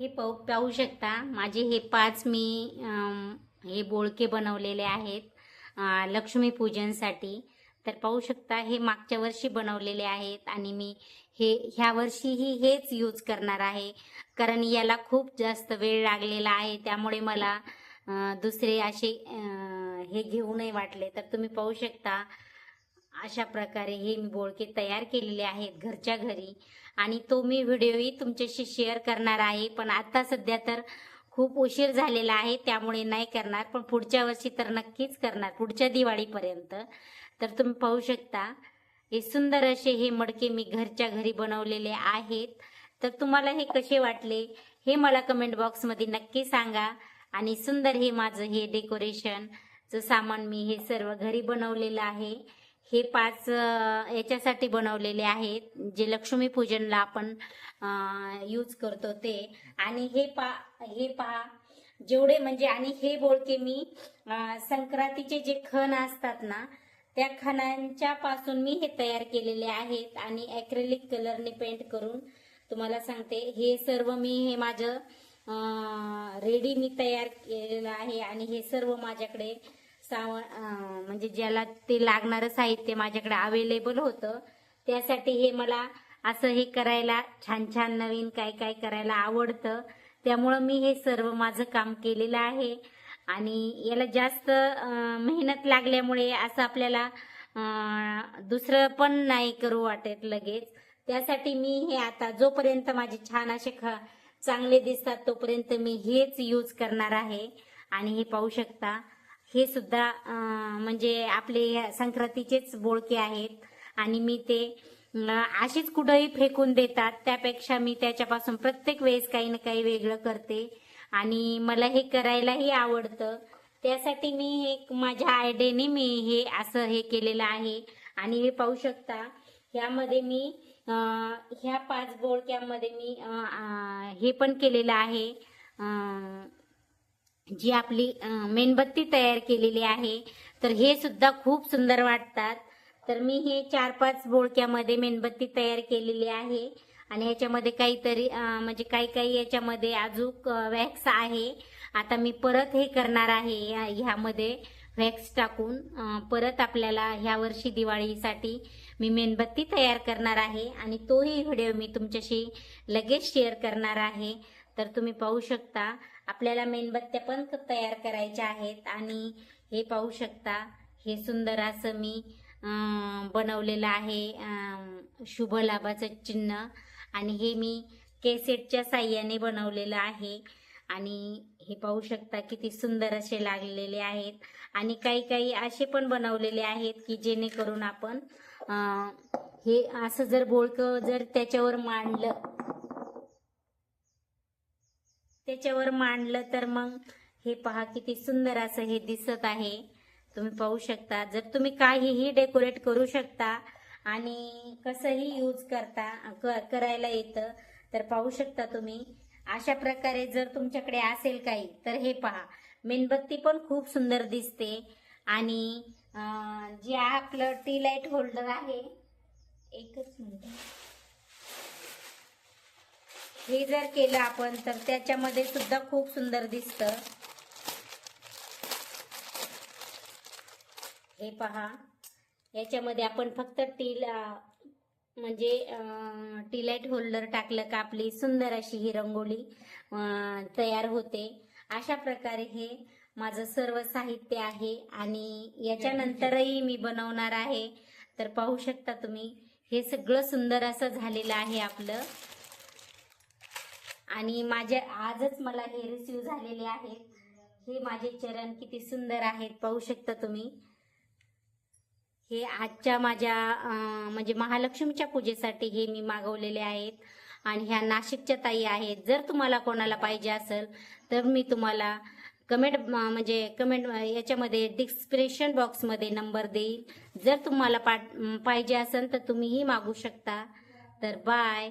हे पाहू पाहू शकता. माझे हे पाच मी हे बोळके बनवलेले आहेत लक्ष्मीपूजनसाठी. तर पाहू शकता हे मागच्या वर्षी बनवलेले आहेत आणि मी हे ह्या वर्षीही हेच यूज करणार आहे. कारण याला खूप जास्त वेळ लागलेला आहे. त्यामुळे मला दुसरे असे हे घेऊ नाही वाटले. तर तुम्ही पाहू शकता अशा प्रकारे हे मी बोळके तयार केलेले आहेत घरच्या घरी. आणि तो मी व्हिडिओही तुमच्याशी शेअर करणार आहे. पण आता सध्या तर खूप उशीर झालेला आहे. त्यामुळे नाही करणार. पण पुढच्या वर्षी तर नक्कीच करणार. पुढच्या दिवाळीपर्यंत. तर तुम्ही पाहू शकता. हे सुंदर असे हे मडके मी घरच्या घरी बनवलेले आहेत. तर तुम्हाला हे कसे वाटले हे मला कमेंट बॉक्समध्ये नक्की सांगा. आणि सुंदर हे माझं हे डेकोरेशनचं सामान मी हे सर्व घरी बनवलेलं आहे. हे पाच याच्यासाठी बनवलेले आहेत. जे लक्ष्मीपूजनला आपण यूज करतो ते. आणि हे पा हे पहा जेवढे म्हणजे आणि हे बोलके मी संक्रांतीचे जे खण असतात ना त्या खणांच्या पासून मी हे तयार केलेले आहेत. आणि ॲक्रेलिक कलरने पेंट करून तुम्हाला सांगते हे सर्व मी हे माझं रेडी मी तयार केलेलं आहे. आणि हे सर्व माझ्याकडे सावण म्हणजे ज्याला ते लागणारं साहित्य माझ्याकडे अवेलेबल होतं त्यासाठी हे मला असं हे करायला छान छान नवीन काय काय करायला आवडतं. त्यामुळं मी हे सर्व माझं काम केलेलं आहे. आणि याला जास्त मेहनत लागल्यामुळे असं आपल्याला दुसरं पण नाही करू वाटत लगेच. त्यासाठी मी हे आता जोपर्यंत माझे छान असे ख चांगले दिसतात तोपर्यंत मी हेच यूज करणार आहे. आणि हे पाहू शकता. हे सुद्धा म्हणजे आपले संक्रांतीचेच बोळके आहेत. आणि मी ते अशीच कुठंही फेकून देतात. त्यापेक्षा मी त्याच्यापासून प्रत्येक वेळेस काही ना काही वेगळं करते. आणि मला हे करायलाही आवडतं. त्यासाठी मी हे माझ्या आयडियाने मी हे असं हे केलेलं आहे. आणि हे पाहू शकता ह्यामध्ये मी ह्या पाच बोळक्यामध्ये मी हे पण केलेलं आहे. जी आपली मेणबत्ती तयार केलेली आहे तर हे सुद्धा खूप सुंदर वाटतात. तर मी हे चार पाच बोळक्यामध्ये मेणबत्ती तयार केलेली आहे. आणि ह्याच्यामध्ये काहीतरी म्हणजे काही काही याच्यामध्ये अजूक वॅक्स आहे. आता मी परत हे करणार आहे ह्यामध्ये वॅक्स टाकून. परत आपल्याला ह्या वर्षी दिवाळीसाठी मी मेणबत्ती तयार करणार आहे. आणि तोही व्हिडिओ मी तुमच्याशी लगेच शेअर करणार आहे. तर तुम्ही पाहू शकता आपल्याला मेणबत्त्या पण तयार करायच्या आहेत आणि हे पाहू शकता हे सुंदर असं मी बनवलेलं आहे शुभ लाभाचं चिन्ह. आणि हे मी केसेटच्या साह्याने बनवलेलं आहे. आणि हे पाहू शकता किती सुंदर असे लागलेले आहेत. आणि काही काही असे पण बनवलेले आहेत की जेणेकरून आपण हे असं जर बोळकं जर त्याच्यावर मांडलं त्याच्यावर मांडलं तर मग हे पहा किती सुंदर असं हे दिसत आहे. तुम्ही पाहू शकता. जर तुम्ही काहीही डेकोरेट करू शकता आणि कसंही यूज करता क- करायला येतं तर पाहू शकता तुम्ही. अशा प्रकारे जर तुमच्याकडे असेल काही तर हे पहा. मेणबत्ती पण खूप सुंदर दिसते. आणि जे आपलं टी लाइट होल्डर आहे एकच मिनिट. हे जर केलं आपण तर त्याच्यामध्ये सुद्धा खूप सुंदर दिसतं. हे पहा. याच्यामध्ये आपण फक्त टी म्हणजे टीलाईट होल्डर टाकलं का आपली सुंदर अशी ही रंगोली तयार होते. अशा प्रकारे हे माझं सर्व साहित्य आहे आणि याच्यानंतरही मी बनवणार आहे. तर पाहू शकता तुम्ही हे सगळं सुंदर असं झालेलं आहे आपलं. आणि माझ्या आजच मला हे रिसीव झालेले आहेत. हे माझे चरण किती सुंदर आहेत पाहू शकता तुम्ही. हे आजच्या माझ्या म्हणजे महालक्ष्मीच्या पूजेसाठी हे मी मागवलेले आहेत. आणि ह्या नाशिकच्या ताई आहेत. जर तुम्हाला कोणाला पाहिजे असेल तर मी तुम्हाला कमेंट म्हणजे कमेंट याच्यामध्ये डिस्क्रिप्शन बॉक्समध्ये नंबर देईल. जर तुम्हाला पाठ पाहिजे असेल तर तुम्हीही मागू शकता. तर बाय